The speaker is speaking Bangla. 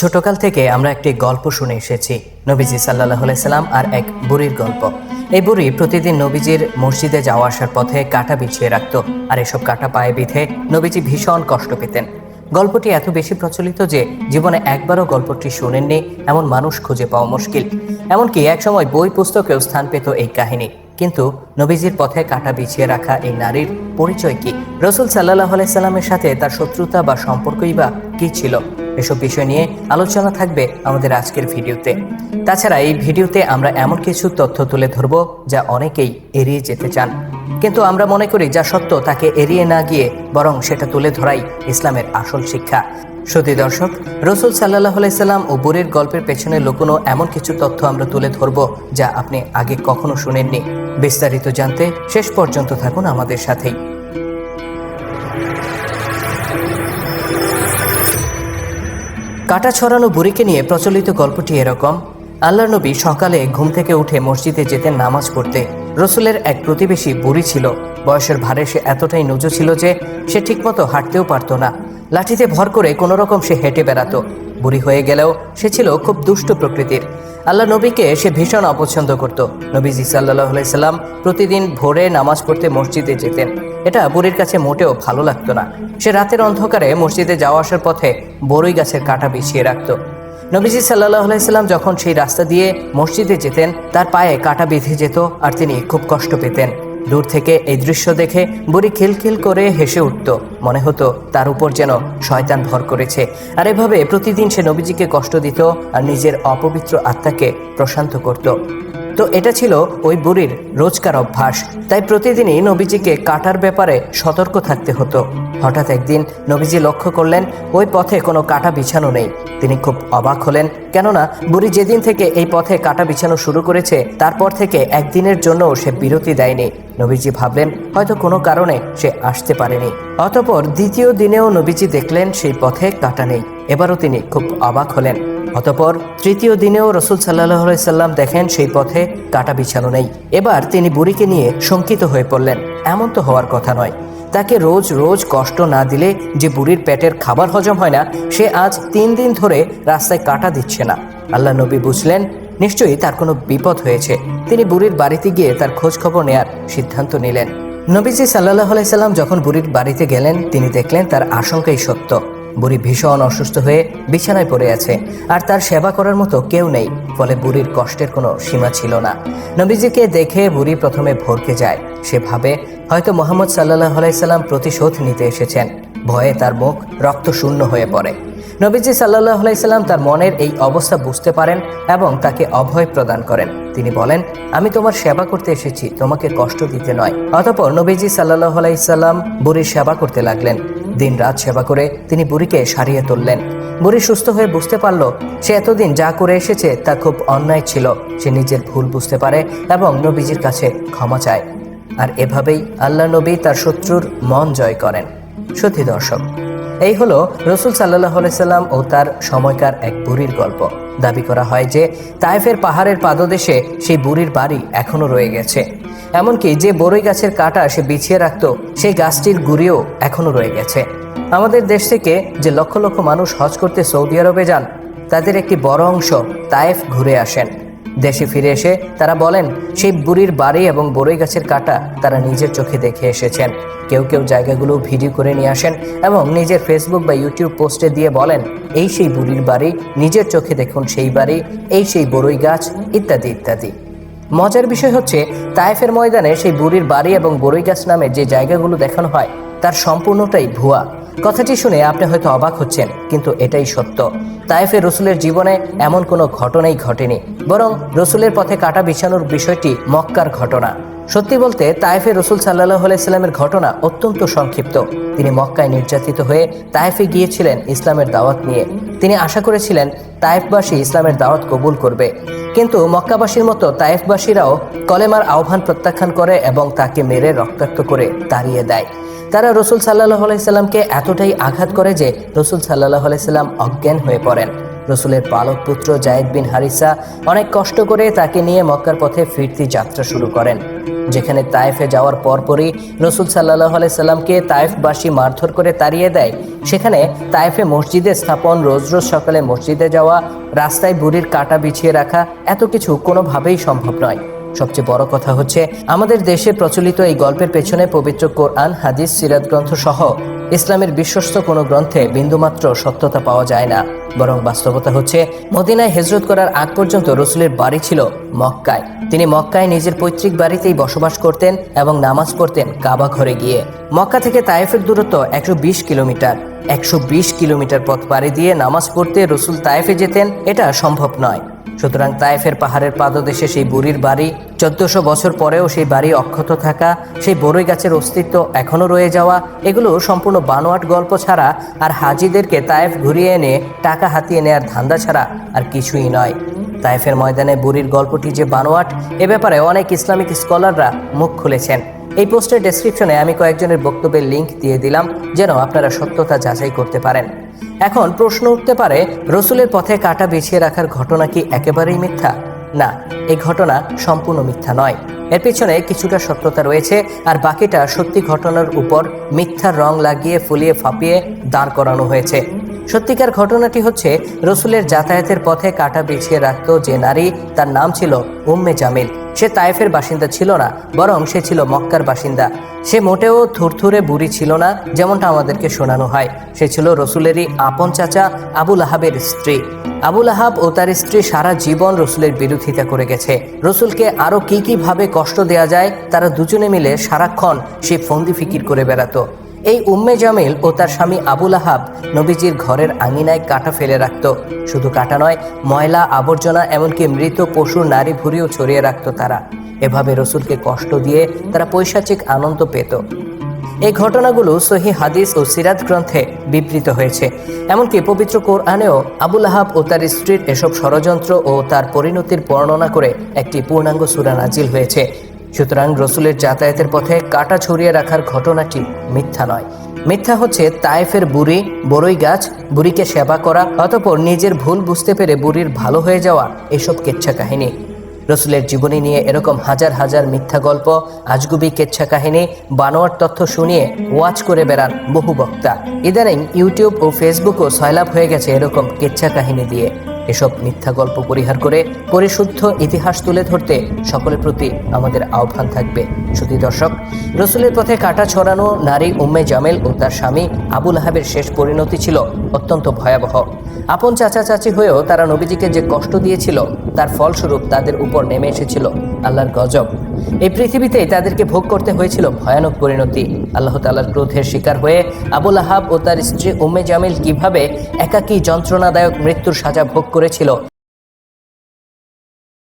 ছোটকাল থেকে আমরা একটি গল্প শুনে এসেছি, নবীজি সাল্লাহ সাল্লাম আর এক বুড়ির গল্প। এই বুড়ি প্রতিদিন নবীজির মসজিদে যাওয়া আসার পথে কাটা বিছিয়ে রাখত আর এসব কাটা পায়ে বিধে নবীজি ভীষণ কষ্ট পেতেন। গল্পটি এত বেশি প্রচলিত যে জীবনে একবারও গল্পটি শুনেননি এমন মানুষ খুঁজে পাওয়া মুশকিল। এমনকি একসময় বই পুস্তকেও স্থান পেত এই কাহিনী। কিন্তু নবীজির পথে কাটা বিছিয়ে রাখা এই নারীর পরিচয় কি? রসুল সাল্লাহ সাল্লামের সাথে তার শত্রুতা বা সম্পর্কই বা কি ছিল? এসব বিষয় নিয়ে আলোচনা থাকবে আমাদের আজকের ভিডিওতে। তাছাড়া এই ভিডিওতে আমরা এমন কিছু তথ্য তুলে ধরব যা অনেকেই এড়িয়ে যেতে চান। কিন্তু আমরা মনে করি যা সত্য তাকে এড়িয়ে না গিয়ে বরং সেটা তুলে ধরাই ইসলামের আসল শিক্ষা। সতী দর্শক, রসুল সাল্লাহ সাল্লাম ও বুড়ির গল্পের পেছনে লুকোনো এমন কিছু তথ্য আমরা তুলে ধরব যা আপনি আগে কখনো শুনেননি। বিস্তারিত জানতে শেষ পর্যন্ত থাকুন আমাদের সাথেই। কাটা ছড়ানো বুড়িকে নিয়ে প্রচলিত গল্পটি এরকম। আল্লাহ নবী সকালে ঘুম থেকে উঠে মসজিদে যেতেন নামাজ পড়তে। রসুলের এক প্রতিবেশী বুড়ি ছিল। বয়সের ভারে সে এতটাই নুজো ছিল যে সে ঠিকমতো হাঁটতেও পারতো না। লাঠিতে ভর করে কোনো রকম সে হেঁটে বেড়াতো। বুড়ি হয়ে গেলেও সে ছিল খুব দুষ্ট প্রকৃতির। আল্লাহ নবীকে সে ভীষণ অপছন্দ করত। নবীজি সাল্লাহ সাল্লাম প্রতিদিন ভোরে নামাজ পড়তে মসজিদে যেতেন। এটা বুড়ির কাছে মোটেও ভালো লাগতো না। সে রাতের অন্ধকারে মসজিদে যাওয়া আসার পথে বড়ই গাছের কাঁটা বিছিয়ে রাখত। নবীজি সাল্লাহ সাল্লাম যখন সেই রাস্তা দিয়ে মসজিদে যেতেন, তার পায়ে কাটা বেঁধে যেত আর তিনি খুব কষ্ট পেতেন। দূর থেকে এই দৃশ্য দেখে বুড়ি খিলখিল করে হেসে উঠত। মনে হতো তার উপর যেন শয়তান ভর করেছে। আর এভাবে প্রতিদিন সে নবীজিকে কষ্ট দিত আর নিজের অপবিত্র আত্মাকে প্রশান্ত করত। তো এটা ছিল ওই বুড়ির রোজকার অভ্যাস। তাই প্রতিদিনই নবীজিকে কাটার ব্যাপারে সতর্ক থাকতে হতো। হঠাৎ একদিন নবীজি লক্ষ্য করলেন, ওই পথে কোনো কাটা বিছানো নেই। তিনি খুব অবাক হলেন, কেননা বুড়ি যেদিন থেকে এই পথে কাটা বিছানো শুরু করেছে, তারপর থেকে একদিনের জন্য সে বিরতি দেয়নি। নবীজি ভাবলেন, হয়তো কোনো কারণে সে আসতে পারেনি। অতপর দ্বিতীয় দিনেও নবীজি দেখলেন সেই পথে কাটা নেই। এবারও তিনি খুব অবাক হলেন। অতপর তৃতীয় দিনেও রসুল সাল্লাহ সাল্লাম দেখেন সেই পথে কাটা বিছানো নেই। এবার তিনি বুড়িকে নিয়ে শঙ্কিত হয়ে পড়লেন। এমন তো হওয়ার কথা নয়। তাকে রোজ রোজ কষ্ট না দিলে যে বুড়ির পেটের খাবার হজম হয় না, সে আজ তিন দিন ধরে রাস্তায় কাটা দিচ্ছে না। আল্লাহ নবী বুঝলেন, নিশ্চয়ই তার কোনো বিপদ হয়েছে। তিনি বুড়ির বাড়িতে গিয়ে তার খোঁজ খবর নেয়ার সিদ্ধান্ত নিলেন। নবীজি সাল্লাহ সাল্লাম যখন বুড়ির বাড়িতে গেলেন, তিনি দেখলেন তার আশঙ্কাই সত্য। বুড়ি ভীষণ অসুস্থ হয়ে বিছানায় পড়ে আছে। আর তার সেবা করার মতো কেউ নেই, ফলে বুড়ির কষ্টের কোনো সীমা ছিল না। নবীজিকে দেখে বুড়ি প্রথমে ভরকে যায়। সে ভাবে, হয়তো মোহাম্মদ সাল্লাহ আলাইসাল্লাম প্রতিশোধ নিতে এসেছেন। ভয়ে তার মুখ রক্ত শূন্য হয়ে পড়ে। নবীজি সাল্লাহ আলাইসাল্লাম তার মনের এই অবস্থা বুঝতে পারেন এবং তাকে অভয় প্রদান করেন। তিনি বলেন, আমি তোমার সেবা করতে এসেছি, তোমাকে কষ্ট দিতে নয়। অতপর নবীজি সাল্লাহ আলাইসাল্লাম বুড়ির সেবা করতে লাগলেন। দিন রাত সেবা করে তিনি বুড়িকে সারিয়ে তুললেন। বুড়ি সুস্থ হয়ে বুঝতে পারল, সে এতদিন যা করে এসেছে তা খুব অন্যায় ছিল। সে নিজের ভুল বুঝতে পারে এবং নবীজির কাছে ক্ষমা চায়। আর এভাবেই আল্লাহ নবী তার শত্রুর মন জয় করেন। সত্যি দর্শক এই হলো রসুল সাল্লাহ সাল্লাম ও তার সময়কার এক বুড়ির গল্প। দাবি করা হয় যে, তায়েফের পাহাড়ের পাদদেশে সেই বুড়ির বাড়ি এখনও রয়ে গেছে। এমনকি যে বড়ই গাছের কাটা সে বিছিয়ে রাখত, সেই গাছটির গুড়িও এখনও রয়ে গেছে। আমাদের দেশ থেকে যে লক্ষ লক্ষ মানুষ হজ করতে সৌদি আরবে যান, তাদের একটি বড় অংশ তায়েফ ঘুরে আসেন। দেশে ফিরে এসে তারা বলেন, সেই বুড়ির বাড়ি এবং বড়ই গাছের কাটা তারা নিজের চোখে দেখে এসেছেন। কেউ কেউ জায়গাগুলো ভিডিও করে নিয়ে আসেন এবং নিজের ফেসবুক বা ইউটিউব পোস্টে দিয়ে বলেন, এই সেই বুড়ির বাড়ি, নিজের চোখে দেখুন সেই বাড়ি, এই সেই বড়ই গাছ, ইত্যাদি ইত্যাদি। মজার বিষয় হচ্ছে, তায়েফের ময়দানে সেই বুড়ির বাড়ি এবং বড়ই গাছ নামে যে জায়গাগুলো দেখানো হয়, তার সম্পূর্ণটাই ভুয়া। কথাটি শুনে আপনি হয়তো অবাক হচ্ছেন, কিন্তু এটাই সত্য। তায়েফের রসুলের জীবনে এমন কোনো ঘটনাই ঘটেনি, বরং রসুলের পথে কাটা বিছানোর বিষয়টি মক্কার ঘটনা। সত্যি বলতে তায়েফে রসুল সাল্লাহ আলাইস্লামের ঘটনা অত্যন্ত সংক্ষিপ্ত। তিনি মক্কায় নির্যাতিত হয়ে তায়েফে গিয়েছিলেন ইসলামের দাওয়াত নিয়ে। তিনি আশা করেছিলেন তায়েফবাসী ইসলামের দাওয়াত কবুল করবে। কিন্তু মক্কাবাসীর মতো তায়েফবাসীরাও কলেমার আহ্বান প্রত্যাখ্যান করে এবং তাকে মেরে রক্তাক্ত করে তাড়িয়ে দেয়। তারা রসুল সাল্লাহ আলাইসাল্লামকে এতটাই আঘাত করে যে রসুল সাল্লাহ আলাইসাল্লাম অজ্ঞান হয়ে পড়েন। রসুলের পালক পুত্র জায়েদ বিন হারিসা অনেক কষ্ট করে তাকে নিয়ে মক্কার পথে ফিরতি যাত্রা শুরু করেন। যেখানে তায়েফে যাওয়ার পরপরই রসুল সাল্লাহ সাল্লামকে তায়েফবাসী মারধর করে তাড়িয়ে দেয়। সেখানে তায়েফে মসজিদে স্থাপন, রোজ রোজ সকালে মসজিদে যাওয়া, রাস্তায় বুড়ির কাটা বিছিয়ে রাখা এত কিছু কোনোভাবেই সম্ভব নয়। সবচেয়ে বড় কথা হচ্ছে, আমাদের দেশে প্রচলিত এই গল্পের পেছনে পবিত্র কোরআন, হাদিস, সিরাত গ্রন্থ সহ ইসলামের বিশ্বস্ত কোনো গ্রন্থে বিন্দুমাত্র সত্যতা পাওয়া যায় না। বরং বাস্তবতা হচ্ছে, মদিনায় হেজরত করার আগ পর্যন্ত রসুলের বাড়ি ছিল মক্কায়। তিনি মক্কায় নিজের পৈতৃক বাড়িতেই বসবাস করতেন এবং নামাজ পড়তেন কাবা ঘরে গিয়ে। মক্কা থেকে তায়েফের দূরত্ব একশো বিশ কিলোমিটার। একশো বিশ কিলোমিটার পথ পাড়ি দিয়ে নামাজ পড়তে রসুল তায়েফে যেতেন, এটা সম্ভব নয়। সুতরাং তায়েফের পাহাড়ের পাদদেশে সেই বুড়ির বাড়ি, চোদ্দশো বছর পরেও সেই বাড়ি অক্ষত থাকা, সেই বড়ই গাছের অস্তিত্ব এখনও রয়ে যাওয়া, এগুলো সম্পূর্ণ বানোয়াট গল্প ছাড়া আর হাজিদেরকে তায়েফ ঘুরিয়ে এনে টাকা হাতিয়ে নেয়ার ধান্দা ছাড়া আর কিছুই নয়। তায়েফের ময়দানে বুড়ির গল্পটি যে বানোয়াট, এ ব্যাপারে অনেক ইসলামিক স্কলাররা মুখ খুলেছেন। এই পোস্টের ডেসক্রিপশনে আমি কয়েকজনের বক্তব্যের লিংক দিয়ে দিলাম, যেন আপনারা সত্যতা যাচাই করতে পারেন। এখন প্রশ্ন উঠতে পারে, রসুলের পথে কাটা বিছিয়ে রাখার ঘটনা কি একেবারেই মিথ্যা? না, এই ঘটনা সম্পূর্ণ মিথ্যা নয়। এর পিছনে কিছুটা সত্যতা রয়েছে, আর বাকিটা সত্যি ঘটনার উপর মিথ্যার রং লাগিয়ে, ফুলিয়ে, ফাঁপিয়ে দাঁড় করানো হয়েছে। সত্যিকার ঘটনাটি হচ্ছে, রসুলের যাতায়াতের পথে কাটা বিছিয়ে রাখত যে নারী, তার নাম ছিল উম্মে জামিল। সে তায়েফের বাসিন্দা ছিল না, বরং সে ছিল মক্কার বাসিন্দা। সে মোটেও থুরথুরে বুড়ি ছিল না, যেমনটা আমাদেরকে শোনানো হয়। সে ছিল রসুলেরই আপন চাচা আবুল আহাবের স্ত্রী। আবুল আহাব ও তার স্ত্রী সারা জীবন রসুলের বিরোধিতা করে গেছে। রসুলকে আরও কি কি ভাবে কষ্ট দেয়া যায়, তারা দুজনে মিলে সারাক্ষণ সে ফন্দি ফিকির করে বেড়াতো। এই উম্মে জামিল ও তার স্বামী আবুল আহাব নবীজির ঘরের আঙিনায় কাটা ফেলে রাখত। শুধু কাটা নয়, ময়লা, আবর্জনা, এমনকি মৃত পশুর নারী ভুরিও ছড়িয়ে রাখত তারা। এভাবে রসুলকে কষ্ট দিয়ে তারা পৈশাচিক আনন্দ পেত। এই ঘটনাগুলো সহি হাদিস ও সিরাত গ্রন্থে বিবৃত হয়েছে। এমনকি পবিত্র কোরআনেও আবুল আহাব ও তার স্ত্রীর এসব ষড়যন্ত্র ও তার পরিণতির বর্ণনা করে একটি পূর্ণাঙ্গ সুরা নাজিল হয়েছে। সুতরাং রসুলের যাতায়াতের পথে কাটা ছড়িয়ে রাখার ঘটনাটি মিথ্যা নয়। মিথ্যা হচ্ছে তায়েফের বুড়ি বড়ই গাছ, বুড়িকে সেবা করা, অতপর নিজের ভুল বুঝতে পেরে বুড়ির ভালো হয়ে যাওয়া এসব কেচ্ছা কাহিনী। রসুলের জীবনী নিয়ে এরকম হাজার হাজার মিথ্যা গল্প, আজগুবি কেচ্ছা কাহিনী, বানোয়ার তথ্য শুনিয়ে ওয়াচ করে বেড়ান বহু বক্তা। ইদানিং ইউটিউব ও ফেসবুকও সয়লাভ হয়ে গেছে এরকম কেচ্ছা কাহিনী দিয়ে। এসব মিথ্যা গল্প পরিহার করে পরিশুদ্ধ ইতিহাস তুলে ধরতে সকলের প্রতি আমাদের আহ্বান থাকবে। শুধু দর্শক, রসুলের পথে কাটা ছড়ানো নারী উম্মে জামেল ও তার স্বামী আবুল আহাবের শেষ পরিণতি ছিল অত্যন্ত ভয়াবহ। আপন চাচা চাচি হয়েও তারা নবীজিকে যে কষ্ট দিয়েছিল, তার ফলস্বরূপ তাদের উপর নেমে এসেছিল আল্লাহর গজব। এই পৃথিবীতেই তাদেরকে ভোগ করতে হয়েছিল ভয়ানক পরিণতি। আল্লাহ তালার ক্রোধের শিকার হয়ে আবুল আহাব ও তার স্ত্রী উম্মে জামিল কীভাবে একাকী যন্ত্রণাদায়ক মৃত্যুর সাজা ভোগ করেছিল?